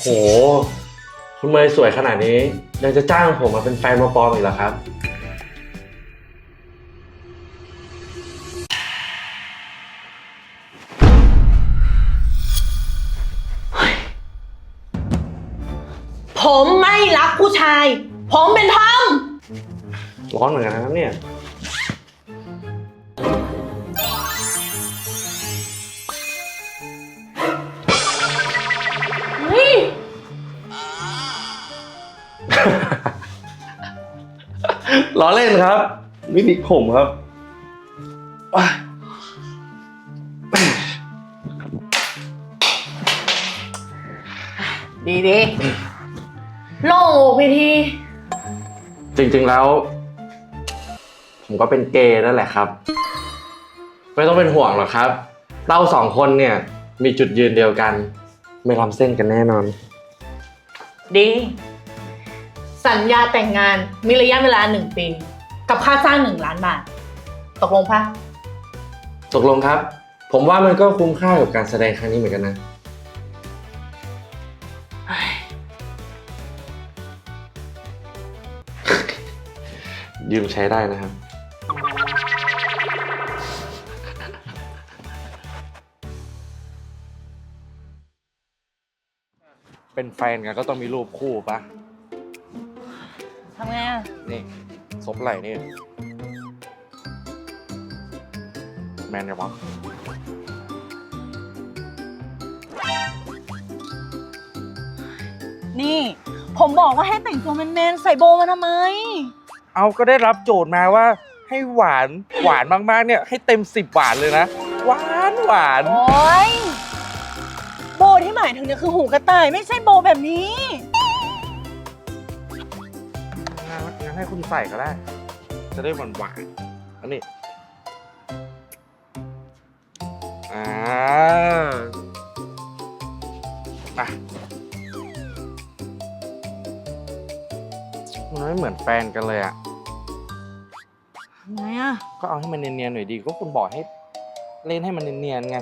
โห คุณเมย์สวยขนาดนี้ ยังจะจ้างผมมาเป็นแฟนมาปลอมอีกเหรอครับ ผมไม่รักผู้ชาย ผมเป็นทอม ร้อนเหมือนกันนะครับเนี่ย ล้อเล่นครับวินิผมครับว้ายดีดีโล่งอกพี่ทีจริงๆแล้ว ผมก็เป็นเกย์นั่นแหละครับ ไม่ต้องเป็นห่วงหรอกครับ เราสองคนเนี่ย มีจุดยืนเดียวกัน ไม่ล้ำเส้นกันแน่นอน ดี สัญญาแต่งงานมีระยะเวลาหนึ่งปี กับค่าจ้างหนึ่งล้านบาท ตกลงปะตกลงครับ ผมว่ามันก็คุ้มค่ากับการแสดงครั้งนี้เหมือนกันนะ ยืมใช้ได้นะครับ เป็นแฟนกันก็ต้องมีรูปคู่ปะ ทำไงอะนี่ซบไหล่นี่ แมนยังวะนี่ ผมบอกว่าให้แต่งตัวแมนๆใส่โบว์มาทำไม เอาก็ได้รับโจทย์มาว่า ให้หวานหวานมากๆ เนี่ย ให้เต็มสิบหวานเลยนะ หวานหวานโอ๊ยโบว์ที่หมายถึงเนี่ยคือหูกระต่ายไม่ใช่โบว์แบบนี้ ให้คุณใส่ก็ได้ จะได้หวานหวานๆอันนี้อ่ามามันไม่เหมือนแฟนกันเลยอะทำไมอะ ก็เอาให้มันเนียนๆหน่อยดี ก็คุณบอกให้เล่นให้มันเนียนๆไง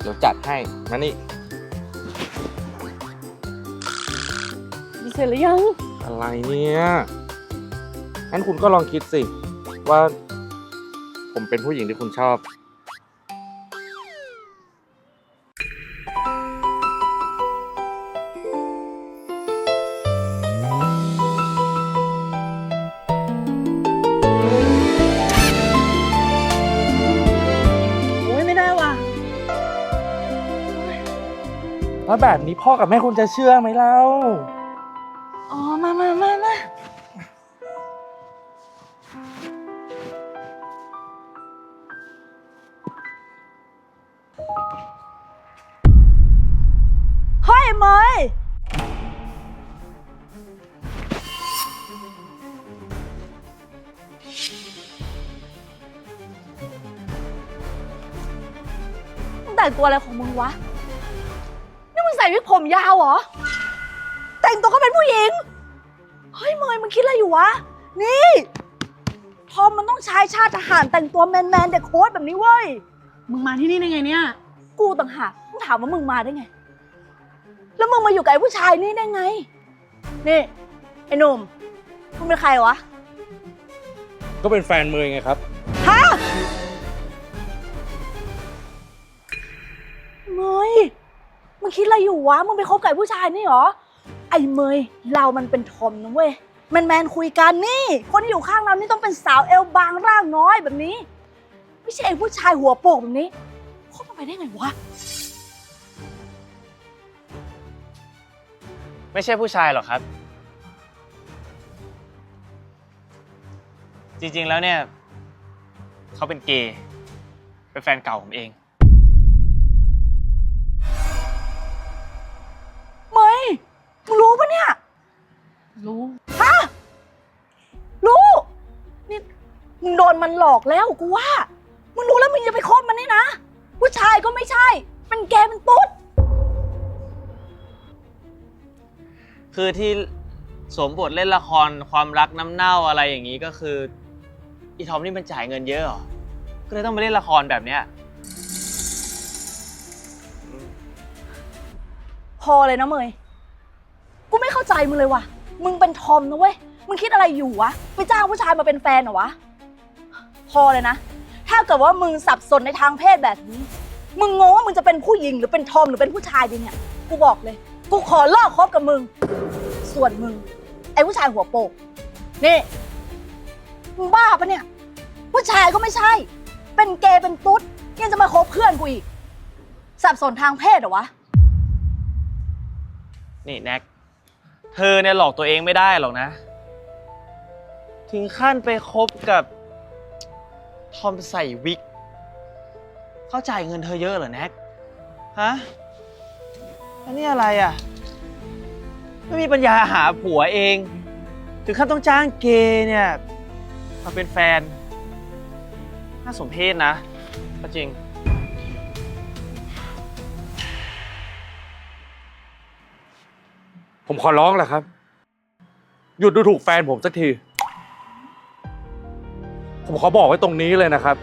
เดี๋ยวจัดให้ มานี่เสร็จหรือยัง อะไรเนี่ยงั้นคุณก็ลองคิดสิ ว่า ผมเป็นผู้หญิงที่คุณชอบ โอ้ยไม่ได้ว่ะ แล้วแบบนี้พ่อกับแม่คุณจะเชื่อไหมเล่า อ๋อ มามามามาเฮ้ยเมยมึงแต่งตัวอะไรของมึงวะ นี่มึงใส่วิกผมยาวเหรอ แต่งตัวก็เป็นผู้หญิง เฮ้ยเมยมึงคิดอะไรอยู่วะ นี่ทอมมันต้องใช้ชาติทหารแต่งตัวแมนแมนๆเด็กโค้ดแบบนี้เว้ย มึงมาที่นี่ได้ไงเนี่ย กูต่างหากมึงถามว่ามึงมาได้ไง แล้วมึงมาอยู่กับไอ้ผู้ชายนี่ได้ไง นี่ไอ้หนุ่มมึงเป็นใครวะ ก็เป็นแฟนมือไงครับ ฮะเมยมึงคิดอะไรอยู่วะ มึงไปคบกับไอ้ผู้ชายนี่เหรอไอ้เมยเรามันเป็นทอมนะเว้ยแมนแมนๆคุยกันนี่ คนที่อยู่ข้างเรานี่ต้องเป็นสาวเอวบางร่างน้อยแบบนี้ ไม่ใช่ไอ้ผู้ชายหัวโปกแบบนี้คบกันไปได้ไงวะ ไม่ใช่ผู้ชายหรอกครับ จริงๆแล้วเนี่ย เขาเป็นเกย์เป็นแฟนเก่าผมเอง นมันหลอกแล้วกูว่า มึงรู้แล้วมึงจะไปคบมันนี่นะ ผู้ชายก็ไม่ใช่ เป็นแกเป็นตุ๊ด คือที่สวมบทเล่นละครความรักน้ำเน่าอะไรอย่างนี้ก็คืออีทอมนี่มันจ่ายเงินเยอะเหรอ ก็เลยต้องไปเล่นละครแบบเนี้ย พอเลยนะเมย กูไม่เข้าใจมึงเลยว่ะ มึงเป็นทอมนะเว้ย มึงคิดอะไรอยู่วะ ไปจ้างผู้ชายมาเป็นแฟนเหรอวะ พอเลยนะ ถ้าเกิดว่ามึงสับสนในทางเพศแบบนี้ มึงงงว่ามึงจะเป็นผู้หญิงหรือเป็นทอมหรือเป็นผู้ชายดีเนี่ย กูบอกเลย กูขอเลิกคบกับมึง ส่วนมึง ไอ้ผู้ชายหัวโปก นี่ มึงบ้าปะเนี่ย ผู้ชายก็ไม่ใช่ เป็นเกย์เป็นตุ๊ดยังจะมาคบเพื่อนกูอีก สับสนทางเพศเหรอวะ นี่แน็ก เธอเนี่ยหลอกตัวเองไม่ได้หรอกนะ ถึงขั้นไปคบกับ ทอมใส่วิก เข้าจ่ายเงินเธอเยอะเหรอแน็ก ฮะแล้วนี่อะไรอะ ไม่มีปัญญาหาผัวเอง ถึงขั้นต้องจ้างเกย์เนี่ยมาเป็นแฟน น่าสมเพชนะ ก็จริง ผมขอร้องแหละครับ หยุดดูถูกแฟนผมสักที ผมขอบอกไว้ตรงนี้เลยนะครับ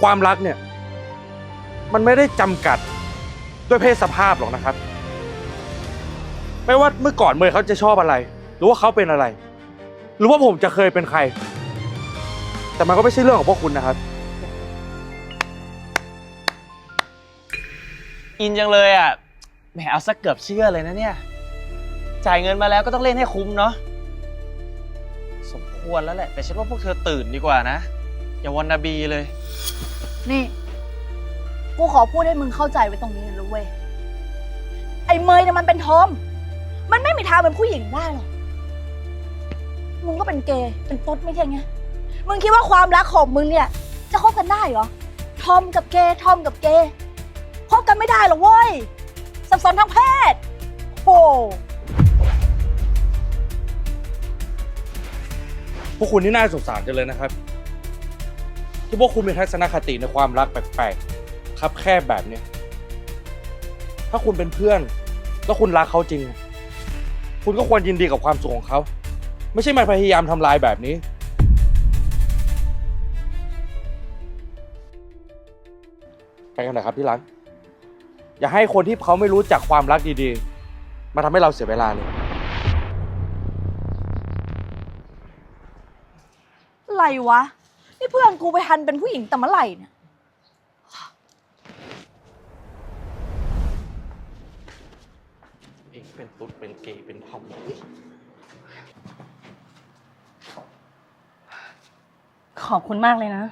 ความรักเนี่ย มันไม่ได้จำกัดด้วยเพศสภาพหรอกนะครับ ไม่ว่าเมื่อก่อนเมย์เขาจะชอบอะไร หรือว่าเขาเป็นอะไร หรือว่าผมจะเคยเป็นใคร แต่มันก็ไม่ใช่เรื่องของพวกคุณนะครับ อินจังเลยอะแหมเอาสักเกือบเชื่อเลยนะเนี่ย จ่ายเงินมาแล้วก็ต้องเล่นให้คุ้มเนาะ ควรแล้วแหละ แต่ฉันว่าพวกเธอตื่นดีกว่านะ อย่าวันนาบีเลย นี่ กูขอพูดให้มึงเข้าใจไว้ตรงนี้นะรู้เว้ย ไอ้เมยเนี่ยมันเป็นทอม มันไม่มีทางเป็นผู้หญิงได้หรอก มึงก็เป็นเกย์ เป็นตุ๊ดไม่ใช่ไง มึงคิดว่าความรักของมึงเนี่ย จะคบกันได้เหรอ ทอมกับเกย์ ทอมกับเกย์ คบกันไม่ได้หรอกเว้ย สับสนทางเพศโอ้ พวกคุณนี่น่าสงสารจังเลยนะครับ ที่พวกคุณมีทัศนคติในความรักแปลกๆครับแคบแบบเนี้ยถ้าคุณเป็นเพื่อน แล้วคุณรักเขาจริง คุณก็ควรยินดีกับความสุขของเขา ไม่ใช่มาพยายามทำลายแบบนี้ ไปกันนะครับที่รักอย่าให้คนที่เขาไม่รู้จักความรักดีๆ มาทำให้เราเสียเวลาเลย อะไรวะ นี่เพื่อนกูไปฮันเป็นผู้หญิงแต่เมื่อไหร่เนี่ย เองเป็นตุ๊ดเป็นเกย์เป็นทอมขอบคุณมากเลยนะ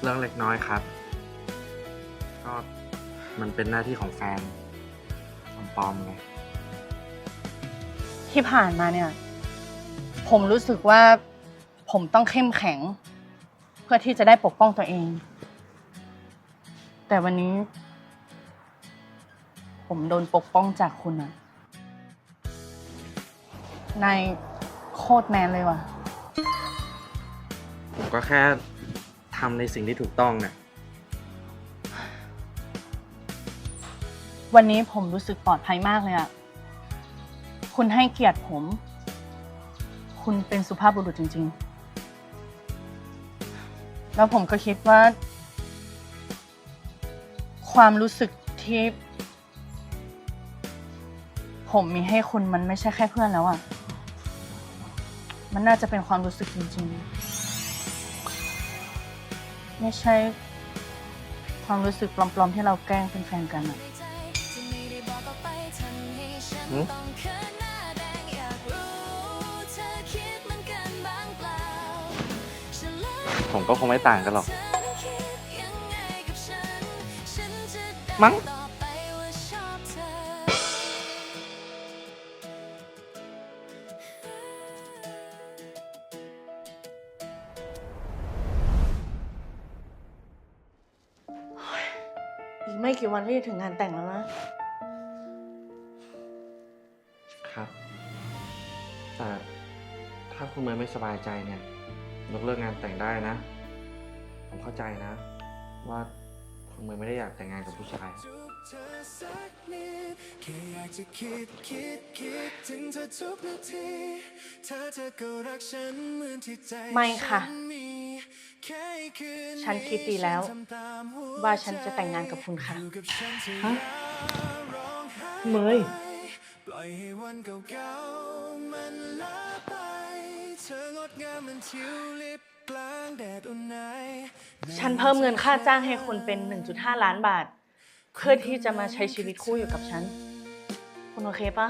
เรื่องเล็กน้อยครับ ก็มันเป็นหน้าที่ของแฟนปลอมๆไง ที่ผ่านมาเนี่ย ผมรู้สึกว่าผมต้องเข้มแข็ง เพื่อที่จะได้ปกป้องตัวเอง แต่วันนี้ ผมโดนปกป้องจากคุณอะนายโคตรแมนเลยว่ะ ผมก็แค่ทำในสิ่งที่ถูกต้องเนี่ยวันนี้ผมรู้สึกปลอดภัยมากเลยอะคุณให้เกียรติผม คุณเป็นสุภาพบุรุษจริง ๆ แล้วผมก็คิดว่า ความรู้สึกที่ผมมีให้คุณมันไม่ใช่แค่เพื่อนแล้วอะมันน่าจะเป็นความรู้สึกจริง ๆ ไม่ใช่ความรู้สึกปลอมๆ ที่เราแกล้งเป็นแฟนกันอะ หืม ผมก็คงไม่ต่างกันหรอก มั้งอีกไม่กี่วันก็จะถึงงานแต่งแล้วนะ ครับ แต่ถ้าคุณเมย์ไม่สบายใจเนี่ย ยกเลิกงานแต่งได้นะ ผมเข้าใจนะ ว่าคุณเมย์ไม่ได้อยากแต่งงานกับผู้ชายเธอสักนิดแค่อยากจะคิดคิดคิดถึงเธอทุกนาทีเธอเธอก็รักฉันเหมือนที่ใจไม่ค่ะ ฉันมีแค่คืนฉันคิดดีแล้วทำตามหัว่าฉันจะแต่งงานกับคุณค่ะ อยู่กับฉันเธอฮะอย่าร้องไห้เมย ปล่อยให้วันเก่า ฉันเพิ่มเงินค่าจ้างให้คุณเป็น 1.5 ล้านบาท เพื่อที่จะมาใช้ชีวิตคู่อยู่กับฉัน คุณโอเคปะ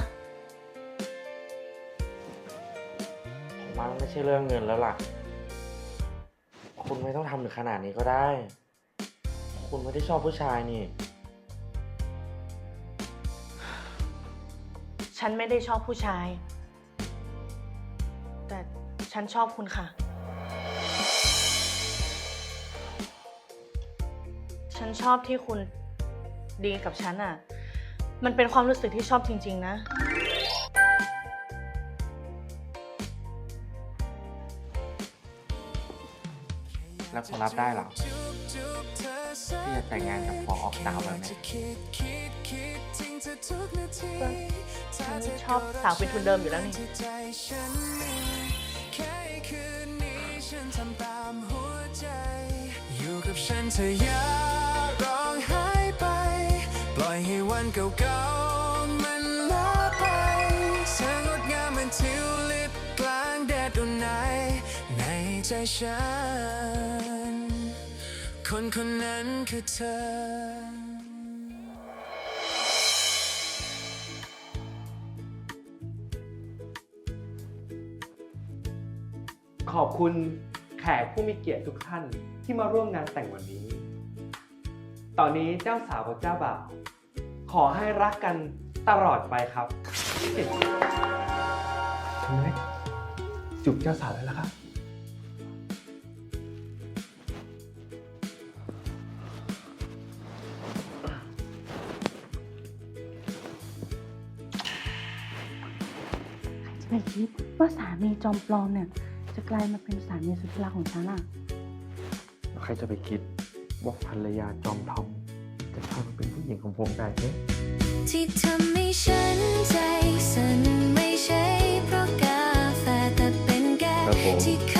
ผมว่ามันไม่ใช่เรื่องเงินแล้วล่ะ คุณไม่ต้องทำถึงขนาดนี้ก็ได้ คุณไม่ได้ชอบผู้ชายนี่ ฉันไม่ได้ชอบผู้ชายแต่ ฉันชอบคุณค่ะ ฉันชอบที่คุณดีกับฉันอะ มันเป็นความรู้สึกที่ชอบจริง ๆ นะ แล้วคุณรับได้เหรอที่จะแต่งงานกับพอออกดาวแบบนี้ฉันชอบสาวเป็นทุนเดิมอยู่แล้วนี่ใจฉันมีแค่คืนนี้ฉันทำตามหัวใจ อยู่กับฉันเธออย่าร้องไห้ไป ปล่อยให้วันเก่าๆมันลาไปเธองดงามเหมือนทิวลิปกลางแดดอุ่นไหนในใจฉัน คนคนนั้นคือเธอ ขอบคุณแขกผู้มีเกียรติทุกท่านที่มาร่วมงานแต่งวันนี้ ตอนนี้เจ้าสาวกับเจ้าบ่าวขอให้รักกันตลอดไปครับทำไมจุบเจ้าสาวแล้วล่ะครับไม่คิดว่าสามีจอมปลอมเนี่ย จะกลายมาเป็นสามีสุดที่รักของฉันอะใครจะไปคิดว่าภรรยาจอมทอมจะกลายมาเป็นผู้หญิงของผมได้เนี่ยที่ทำให้ฉันใจสั่นไม่ใช่เพราะกาแฟแต่เป็นแกครับผมที่เข้ามาท